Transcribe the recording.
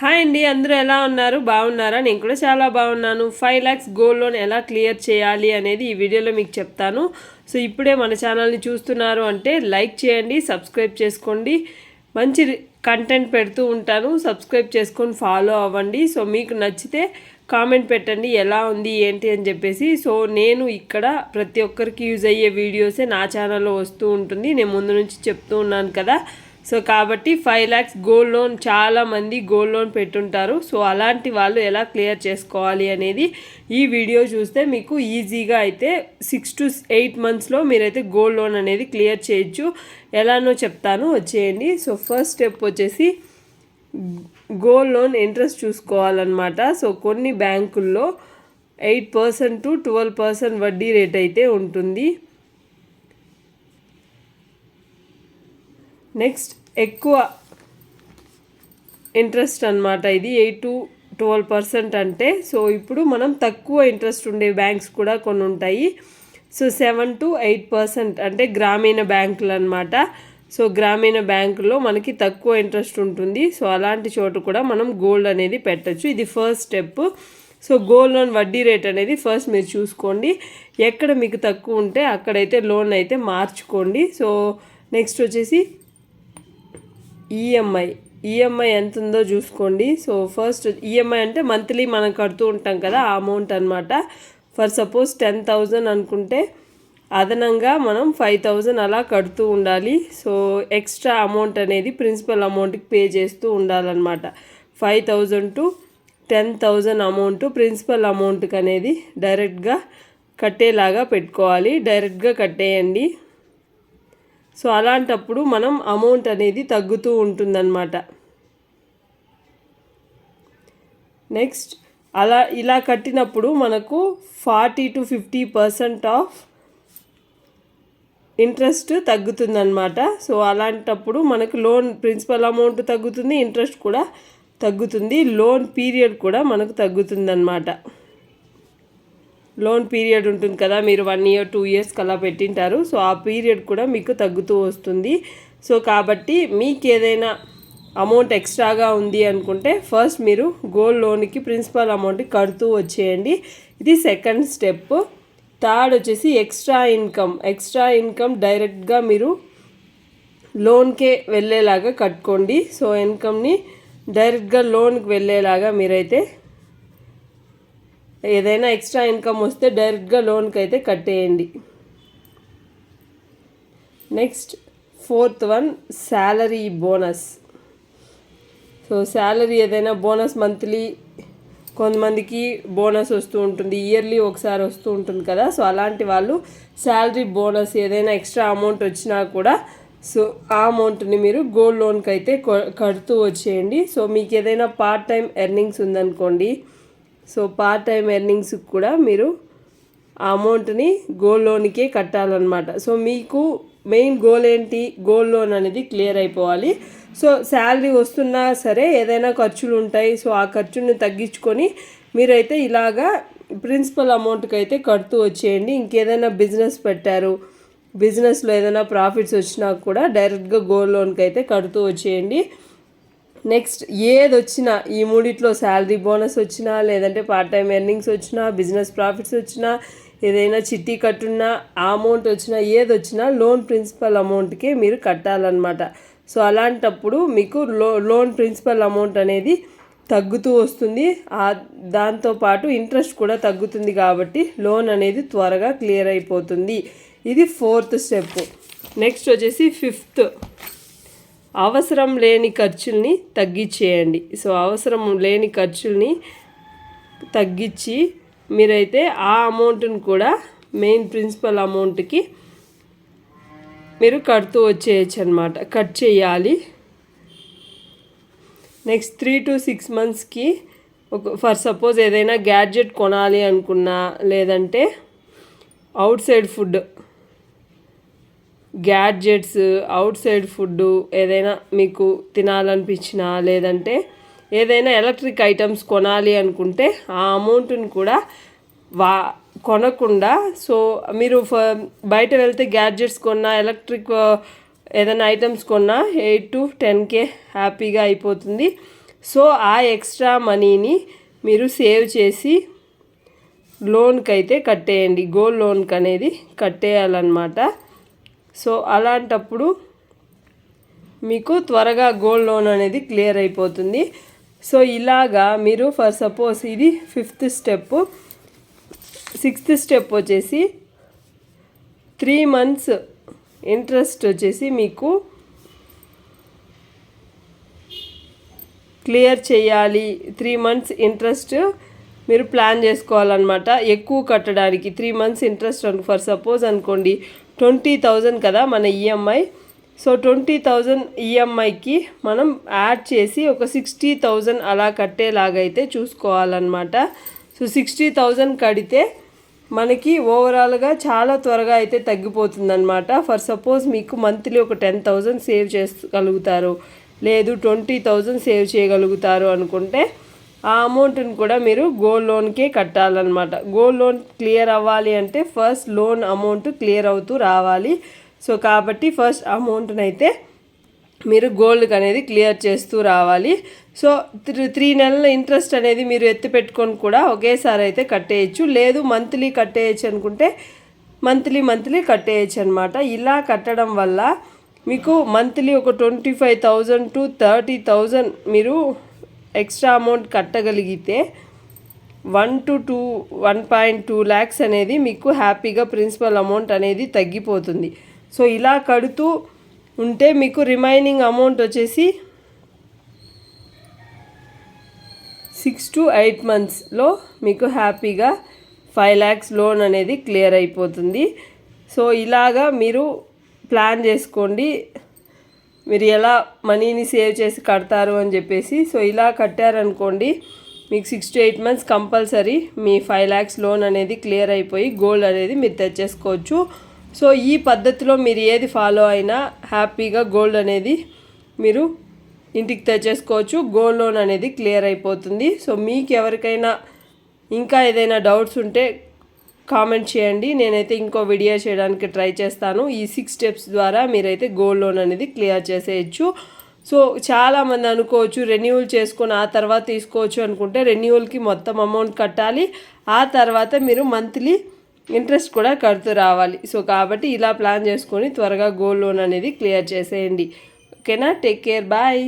Hi అండి అందరూ ఎలా ఉన్నారు? బాగున్నారా? నేను కూడా చాలా బాగున్నాను. ఫైవ్ ల్యాక్స్ గోల్డ్ లోన్ ఎలా క్లియర్ చేయాలి అనేది ఈ వీడియోలో మీకు చెప్తాను. సో ఇప్పుడే మన ఛానల్ని చూస్తున్నారు అంటే లైక్ చేయండి సబ్స్క్రైబ్ చేసుకోండి. మంచి కంటెంట్ పెడుతూ ఉంటాను. సబ్స్క్రైబ్ చేసుకొని ఫాలో అవ్వండి. సో మీకు నచ్చితే కామెంట్ పెట్టండి ఎలా ఉంది ఏంటి అని చెప్పేసి. సో నేను ఇక్కడ ప్రతి ఒక్కరికి యూజ్ అయ్యే వీడియోసే నా ఛానల్లో వస్తూ ఉంటుంది. నేను ముందు నుంచి చెప్తూ ఉన్నాను కదా. సో కాబట్టి ఫైవ్ ల్యాక్స్ గోల్డ్ లోన్ చాలామంది గోల్డ్ లోన్ పెట్టుంటారు. సో అలాంటి వాళ్ళు ఎలా క్లియర్ చేసుకోవాలి అనేది ఈ వీడియో చూస్తే మీకు ఈజీగా అయితే సిక్స్ టు ఎయిట్ మంత్స్లో మీరైతే గోల్డ్ లోన్ అనేది క్లియర్ చేయొచ్చు. ఎలానో చెప్తాను వచ్చేయండి. సో ఫస్ట్ స్టెప్ వచ్చేసి గోల్డ్ లోన్ ఇంట్రెస్ట్ చూసుకోవాలన్నమాట. సో కొన్ని బ్యాంకుల్లో eight percent to twelve percent వడ్డీ రేట్ అయితే ఉంటుంది. నెక్స్ట్ ఎక్కువ ఇంట్రెస్ట్ అనమాట ఇది ఎయిట్ టు ట్వెల్వ్ పర్సెంట్ అంటే. సో ఇప్పుడు మనం తక్కువ ఇంట్రెస్ట్ ఉండే బ్యాంక్స్ కూడా కొన్ని ఉంటాయి. So seven to eight percent అంటే గ్రామీణ బ్యాంకులు అనమాట సో గ్రామీణ బ్యాంకులో మనకి తక్కువ ఇంట్రెస్ట్ ఉంటుంది. సో అలాంటి చోటు కూడా మనం గోల్డ్ అనేది పెట్టచ్చు. ఇది first step. So gold loan వడ్డీ రేట్ అనేది ఫస్ట్ మీరు చూసుకోండి. ఎక్కడ మీకు తక్కువ ఉంటే అక్కడైతే లోన్ అయితే మార్చుకోండి. సో నెక్స్ట్ వచ్చేసి ఈఎంఐ ఈఎంఐ ఎంత ఉందో చూసుకోండి. సో ఫస్ట్ ఈఎంఐ అంటే మంత్లీ మనం కడుతూ ఉంటాం కదా ఆ అమౌంట్ అనమాట ఫర్ సపోజ్ టెన్ థౌజండ్ అనుకుంటే అదనంగా మనం ఫైవ్ థౌజండ్ అలా కడుతూ ఉండాలి. సో ఎక్స్ట్రా అమౌంట్ అనేది ప్రిన్సిపల్ అమౌంట్కి పే చేస్తూ ఉండాలన్నమాట. Five thousand to ten thousand amount principal అమౌంట్కి అనేది డైరెక్ట్గా కట్టేలాగా పెట్టుకోవాలి. డైరెక్ట్గా కట్టేయండి. సో అలాంటప్పుడు మనం అమౌంట్ అనేది తగ్గుతూ ఉంటుందన్నమాట. నెక్స్ట్ అలా ఇలా కట్టినప్పుడు మనకు forty to fifty percent of interest తగ్గుతుందన్నమాట. So అలాంటప్పుడు మనకు లోన్ ప్రిన్సిపల్ అమౌంట్ తగ్గుతుంది ఇంట్రెస్ట్ కూడా తగ్గుతుంది లోన్ పీరియడ్ కూడా మనకు తగ్గుతుందన్నమాట. లోన్ పీరియడ్ ఉంటుంది కదా మీరు వన్ ఇయర్ టూ ఇయర్స్కి అలా పెట్టింటారు. సో ఆ పీరియడ్ కూడా మీకు తగ్గుతూ వస్తుంది. సో కాబట్టి మీకు ఏదైనా అమౌంట్ ఎక్స్ట్రాగా ఉంది అనుకుంటే ఫస్ట్ మీరు గోల్డ్ లోన్కి ప్రిన్సిపల్ అమౌంట్ కడుతూ వచ్చేయండి. ఇది సెకండ్ స్టెప్. థర్డ్ వచ్చేసి ఎక్స్ట్రా ఇన్కమ్. ఎక్స్ట్రా ఇన్కమ్ డైరెక్ట్గా మీరు లోన్కే వెళ్ళేలాగా కట్టుకోండి. సో ఇన్కమ్ని డైరెక్ట్గా లోన్కి వెళ్ళేలాగా మీరైతే ఏదైనా ఎక్స్ట్రా ఇన్కమ్ వస్తే డైరెక్ట్గా లోన్కి అయితే కట్టేయండి. Next fourth one salary bonus. So salary ఏదైనా బోనస్ మంత్లీ కొంతమందికి బోనస్ వస్తూ ఉంటుంది ఇయర్లీ ఒకసారి వస్తూ ఉంటుంది కదా. సో అలాంటి వాళ్ళు శాలరీ బోనస్ ఏదైనా ఎక్స్ట్రా అమౌంట్ వచ్చినా కూడా సో ఆ అమౌంట్ని మీరు గోల్డ్ లోన్కి అయితే కడుతూ వచ్చేయండి. సో మీకు ఏదైనా పార్ట్ టైం ఎర్నింగ్స్ ఉందనుకోండి సో పార్ట్ టైం ఎర్నింగ్స్కి కూడా మీరు ఆ అమౌంట్ని గోల్డ్ లోన్కే కట్టాలన్నమాట. సో మీకు మెయిన్ గోల్ ఏంటి? గోల్డ్ లోన్ అనేది క్లియర్ అయిపోవాలి. సో శాలరీ వస్తున్నా సరే ఏదైనా ఖర్చులు ఉంటాయి. సో ఆ ఖర్చుని తగ్గించుకొని మీరైతే ఇలాగా ప్రిన్సిపల్ అమౌంట్కి అయితే కడుతూ వచ్చేయండి. ఇంకేదైనా బిజినెస్ పెట్టారు బిజినెస్లో ఏదైనా ప్రాఫిట్స్ వచ్చినా కూడా డైరెక్ట్గా గోల్డ్ లోన్కి అయితే కడుతూ వచ్చేయండి. నెక్స్ట్ ఏది వచ్చినా ఈ మూడిట్లో శాలరీ బోనస్ వచ్చినా లేదంటే పార్ట్ టైం ఎర్నింగ్స్ వచ్చినా బిజినెస్ ప్రాఫిట్స్ వచ్చినా ఏదైనా చిట్టి కట్టున్నా ఆ అమౌంట్ వచ్చినా ఏది వచ్చినా లోన్ ప్రిన్సిపల్ అమౌంట్కే మీరు కట్టాలన్నమాట. సో అలాంటప్పుడు మీకు లో లోన్ ప్రిన్సిపల్ అమౌంట్ అనేది తగ్గుతూ వస్తుంది. దాంతోపాటు ఇంట్రెస్ట్ కూడా తగ్గుతుంది కాబట్టి లోన్ అనేది త్వరగా క్లియర్ అయిపోతుంది. ఇది ఫోర్త్ స్టెప్ నెక్స్ట్ వచ్చేసి ఫిఫ్త్ అవసరం లేని ఖర్చుల్ని తగ్గించేయండి సో అవసరం లేని ఖర్చుల్ని తగ్గించి మీరైతే ఆ అమౌంట్ని కూడా మెయిన్ ప్రిన్సిపల్ అమౌంట్కి మీరు కడుతూ వచ్చేయచ్చు అనమాట కట్ చేయాలి. నెక్స్ట్ త్రీ టు సిక్స్ మంత్స్కి ఒక ఫర్ సపోజ్ ఏదైనా గ్యాడ్జెట్ కొనాలి అనుకున్నా లేదంటే outside food gadgets outside food ఏదైనా మీకు తినాలనిపించినా లేదంటే ఏదైనా ఎలక్ట్రిక్ ఐటమ్స్ కొనాలి అనుకుంటే ఆ అమౌంట్ని కూడా వా కొనకుండా సో మీరు బయట వెళ్తే గ్యాడ్జెట్స్ కొన్నా ఎలక్ట్రిక్ ఏదైనా ఐటమ్స్ కొన్నా ఎయిట్ టు టెన్ కే హ్యాపీగా అయిపోతుంది. సో ఆ ఎక్స్ట్రా మనీని మీరు సేవ్ చేసి లోన్కి అయితే కట్టేయండి. గోల్డ్ లోన్కి అనేది కట్టేయాలన్నమాట. సో అలాంటప్పుడు మీకు త్వరగా గోల్డ్ లోన్ అనేది క్లియర్ అయిపోతుంది. సో ఇలాగా మీరు ఫర్ సపోజ్ ఇది ఫిఫ్త్ స్టెప్ సిక్స్త్ స్టెప్ వచ్చేసి త్రీ మంత్స్ ఇంట్రెస్ట్ వచ్చేసి మీకు క్లియర్ చేయాలి. త్రీ మంత్స్ ఇంట్రెస్ట్ మీరు ప్లాన్ చేసుకోవాలన్నమాట. ఎక్కువ కట్టడానికి three months interest for suppose అనుకోండి ట్వంటీ థౌజండ్ కదా మన ఈఎంఐ సో ట్వంటీ థౌజండ్ ఈఎంఐకి మనం యాడ్ చేసి ఒక సిక్స్టీ థౌజండ్ అలా కట్టేలాగైతే చూసుకోవాలన్నమాట. సో సిక్స్టీ థౌజండ్ కడితే మనకి ఓవరాల్గా చాలా త్వరగా అయితే తగ్గిపోతుందన్నమాట. ఫర్ సపోజ్ మీకు మంత్లీ ఒక టెన్ థౌజండ్ సేవ్ చేసుకోగలుగుతారు లేదు ట్వంటీ థౌజండ్ సేవ్ చేయగలుగుతారు అనుకుంటే ఆ అమౌంట్ని కూడా మీరు గోల్డ్ లోన్కే కట్టాలన్నమాట. గోల్డ్ లోన్ క్లియర్ అవ్వాలి అంటే ఫస్ట్ లోన్ అమౌంట్ క్లియర్ అవుతూ రావాలి. సో కాబట్టి ఫస్ట్ అమౌంట్ని అయితే మీరు గోల్డ్కి అనేది క్లియర్ చేస్తూ రావాలి. సో త్రీ త్రీ నెలల ఇంట్రెస్ట్ అనేది మీరు ఎత్తి పెట్టుకొని కూడా ఒకేసారి అయితే కట్టేయచ్చు. లేదు మంత్లీ కట్టేయచ్చు అనుకుంటే మంత్లీ మంత్లీ కట్టేయచ్చు అనమాట ఇలా కట్టడం వల్ల మీకు మంత్లీ ఒక twenty five thousand to thirty thousand మీరు extra amount కట్టగలిగితే one to two one point two lakhs అనేది మీకు హ్యాపీగా ప్రిన్సిపల్ అమౌంట్ అనేది తగ్గిపోతుంది. సో ఇలా కడుతూ ఉంటే మీకు రిమైనింగ్ అమౌంట్ వచ్చేసి సిక్స్ టు ఎయిట్ మంత్స్లో మీకు హ్యాపీగా ఫైవ్ ల్యాక్స్ లోన్ అనేది క్లియర్ అయిపోతుంది. సో ఇలాగా మీరు ప్లాన్ చేసుకోండి. మీరు ఎలా మనీని సేవ్ చేసి కడతారు అని చెప్పేసి సో ఇలా కట్టారనుకోండి మీకు six to eight months compulsory me five lakhs loan అనేది క్లియర్ అయిపోయి గోల్డ్ అనేది మీరు తెచ్చేసుకోవచ్చు. సో ఈ పద్ధతిలో మీరు ఏది ఫాలో అయినా హ్యాపీగా గోల్డ్ అనేది మీరు ఇంటికి తెచ్చేసుకోవచ్చు. గోల్డ్ లోన్ అనేది క్లియర్ అయిపోతుంది. సో మీకు ఎవరికైనా ఇంకా ఏదైనా డౌట్స్ ఉంటే కామెంట్ చేయండి. నేనైతే ఇంకో వీడియో చేయడానికి ట్రై చేస్తాను. ఈ సిక్స్ స్టెప్స్ ద్వారా మీరైతే గోల్డ్ లోన్ అనేది క్లియర్ చేసేయచ్చు. సో చాలామంది అనుకోవచ్చు రెన్యూవల్ చేసుకొని ఆ తర్వాత తీసుకోవచ్చు అనుకుంటే రెన్యూవల్కి మొత్తం అమౌంట్ కట్టాలి. ఆ తర్వాత మీరు మంత్లీ ఇంట్రెస్ట్ కూడా కడుతూ రావాలి. సో కాబట్టి ఇలా ప్లాన్ చేసుకొని త్వరగా గోల్డ్ లోన్ అనేది క్లియర్ చేసేయండి. ఓకేనా? Take care bye